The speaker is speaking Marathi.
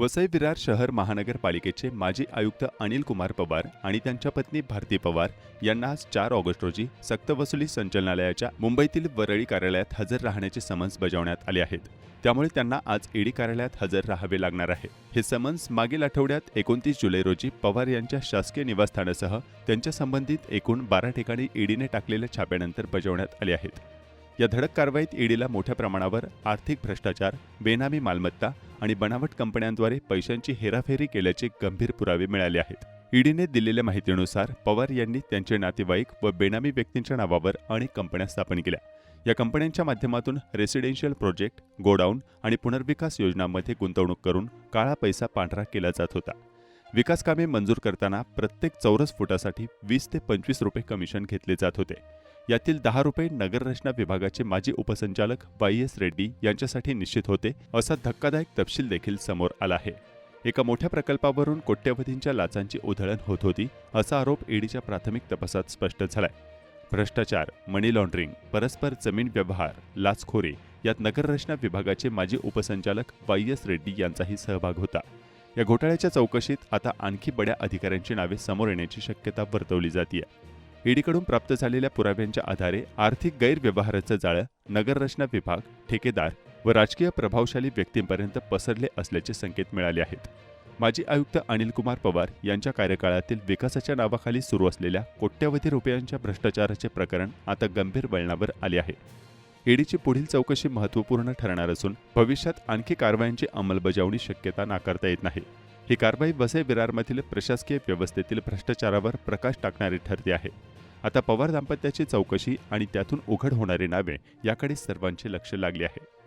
वसई विरार शहर महानगरपालिकेचे माजी आयुक्त अनिल कुमार पवार आणि त्यांच्या पत्नी भारती पवार यांना आज चार ऑगस्ट रोजी सक्तवसुली संचालनालयाच्या मुंबईतील वरळी कार्यालयात हजर राहण्याचे समन्स बजावण्यात आले आहेत. त्यामुळे त्यांना आज ईडी कार्यालयात हजर राहावे लागणार आहे. हे समन्स मागील आठवड्यात एकोणतीस जुलै रोजी पवार यांच्या शासकीय निवासस्थानासह त्यांच्या संबंधित एकूण बारा ठिकाणी ईडीने टाकलेल्या छाप्यानंतर बजावण्यात आले आहेत. या धडक कारवाईत ईडीला मोठ्या प्रमाणावर आर्थिक भ्रष्टाचार बेनामी मालमत्ता आणि बनावट कंपन्यांद्वारे पैशांची हेराफेरी केल्याचे गंभीर पुरावे मिळाले आहेत. ईडीने दिलेल्या माहितीनुसार पवार यांनी त्यांचे नातेवाईक व बेनामी व्यक्तींच्या नावावर अनेक कंपन्या स्थापन केल्या. या कंपन्यांच्या माध्यमातून रेसिडेन्शियल प्रोजेक्ट गोडाऊन आणि पुनर्विकास योजनांमध्ये गुंतवणूक करून काळा पैसा पांढरा केला जात होता. विकास कामे मंजूर करताना प्रत्येक चौरस फुटासाठी वीस ते पंचवीस रुपये कमिशन घेतले जात होते. यातील दहा रुपये नगररचना विभागाचे माजी उपसंचालक वाय एस रेड्डी यांच्यासाठी निश्चित होते असा धक्कादायक तपशील देखील समोर आला आहे. एका मोठ्या प्रकल्पावरून कोट्यवधींच्या लाचांची उधळण होत होती असा आरोप ईडीच्या प्राथमिक तपासात स्पष्ट झालाय. भ्रष्टाचार मनी लॉन्ड्रिंग परस्पर जमीन व्यवहार लाचखोरी यात नगररचना विभागाचे माजी उपसंचालक वाय एस रेड्डी यांचाही सहभाग होता. या घोटाळ्याच्या चौकशीत आता आणखी बड्या अधिकाऱ्यांची नावे समोर येण्याची शक्यता वर्तवली जाते ईडीकडून प्राप्त झालेल्या पुराव्यांच्या आधारे आर्थिक गैरव्यवहाराचं जाळं नगररचना विभाग ठेकेदार व राजकीय प्रभावशाली व्यक्तींपर्यंत पसरले असल्याचे संकेत मिळाले आहेत. माजी आयुक्त अनिल कुमार पवार यांच्या कार्यकाळातील विकासाच्या नावाखाली सुरू असलेल्या कोट्यवधी रुपयांच्या भ्रष्टाचाराचे प्रकरण आता गंभीर वळणावर आले आहे. ईडीची पुढील चौकशी महत्त्वपूर्ण ठरणार असून भविष्यात आणखी कारवायांची अंमलबजावणी शक्यता नाकारता येत नाही. ही कारवाई वसई विरारमधील प्रशासकीय व्यवस्थेतील भ्रष्टाचारावर प्रकाश टाकणारी ठरते आहे. आता पवार दाम्पत्याची चौकशी आणि त्यातून उघड होणारी नावे याकडे सर्वांचे लक्ष लागले आहे.